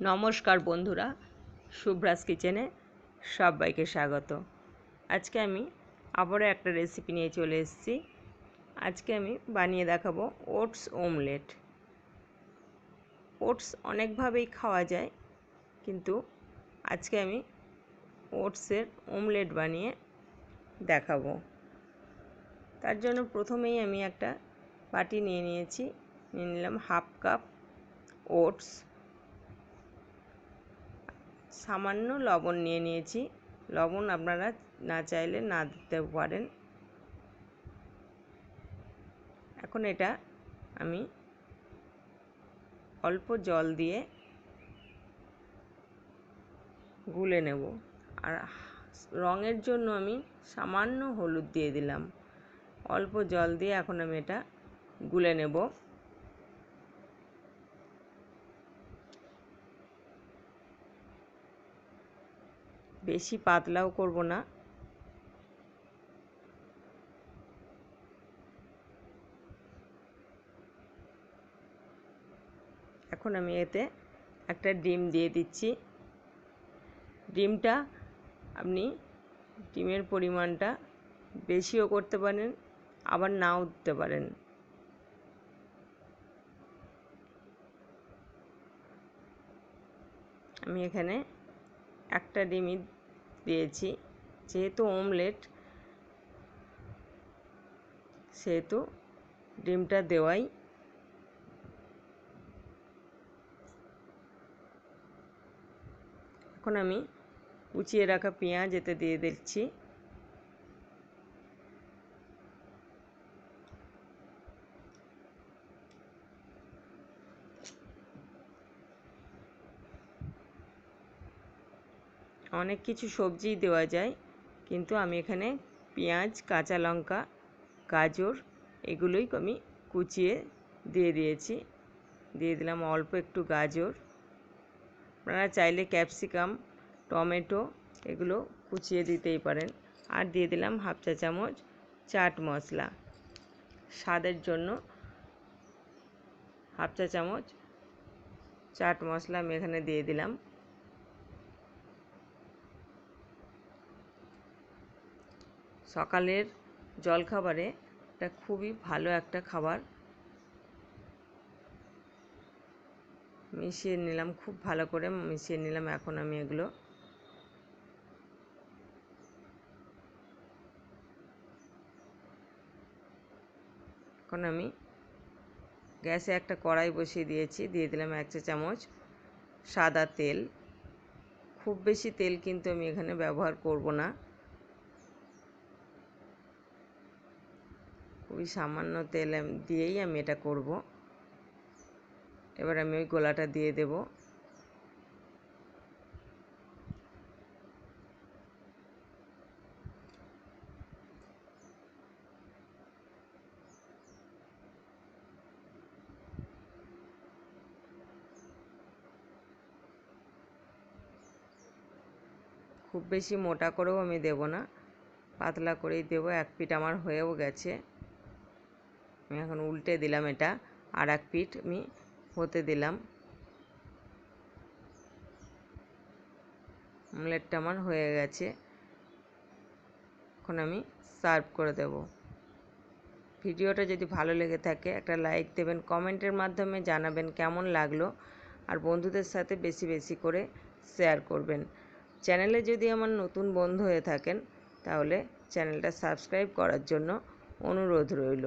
নমস্কার বন্ধুরা শুভ্রাস কিচেনে সবাইকে স্বাগত। আজকে আমি আবারও একটা রেসিপি নিয়ে চলে এসেছি। আজকে আমি বানিয়ে দেখাবো ওটস ওমলেট ওটস অনেকভাবেই খাওয়া যায়, কিন্তু আজকে আমি ওটসের ওমলেট বানিয়ে দেখাবো। তার জন্য প্রথমেই আমি একটা বাটি নিয়ে নিয়েছি, নিয়ে নিলাম হাফ কাপ ওটস। সামান্য লবণ নিয়ে নিয়েছি। লবণ আপনারা না চাইলে না দিতে পারেন। এখন এটা আমি অল্প জল দিয়ে গুলে নেব। আর রঙের জন্য আমি সামান্য হলুদ দিয়ে দিলাম। অল্প জল দিয়ে এখন আমি এটা গুলে নেব। বেশি পাতলাও করব না। এখন আমি এতে একটা ডিম দিয়ে দিচ্ছি। ডিমটা আপনি ডিমের পরিমাণটা বেশিও করতে পারেন, আবার নাও দিতে পারেন। আমি এখানে একটা ডিমই দিয়েছি যেহেতু অমলেট সেহেতু ডিমটা দেওয়াই। এখন আমি কুচিয়ে রাখা পেঁয়াজ এতে দিয়ে দিচ্ছি। অনেক কিছু সবজিই দেওয়া যায়, কিন্তু আমি এখানে পেঁয়াজ, কাঁচা লঙ্কা, গাজর এগুলোই আমি কুচিয়ে দিয়ে দিয়েছি। দিয়ে দিলাম অল্প একটু গাজর। আপনারা চাইলে ক্যাপসিকাম, টমেটো এগুলো কুচিয়ে দিতেই পারেন। আর দিয়ে দিলাম হাফ চা চামচ চাট মশলা। স্বাদের জন্য হাফ চা চামচ চাট মশলা আমি এখানে দিয়ে দিলাম। সকালের জলখাবারে এটা খুবই ভালো একটা খাবার। মিশিয়ে নিলাম, খুব ভালো করে মিশিয়ে নিলাম, এখন আমি এগুলো এখন আমি গ্যাসে একটা কড়াই বসিয়ে দিয়েছি, দিয়ে দিলাম এক চা চামচ সাদা তেল। খুব বেশি তেল কিন্তু আমি এখানে ব্যবহার করব না। খুবই সামান্য তেল দিয়েই আমি এটা করব। এবার আমি ওই গোলাটা দিয়ে দেব। খুব বেশি মোটা করেও আমি দেব না, পাতলা করেই দেবো, এক পিঠ আমার হয়েও গেছে। আমি এখন উল্টে দিলাম এটা আর এক পিঠ আমি হতে দিলাম। অমলেটটা আমার হয়ে গেছে। এখন আমি সার্ভ করে দেব। ভিডিওটা যদি ভালো লেগে থাকে, একটা লাইক দেবেন, কমেন্টের মাধ্যমে জানাবেন কেমন লাগল, আর বন্ধুদের সাথে বেশি বেশি করে শেয়ার করবেন। চ্যানেলে যদি আমার নতুন বন্ধু হয়ে থাকেন, তাহলে চ্যানেলটা সাবস্ক্রাইব করার জন্য অনুরোধ রইল।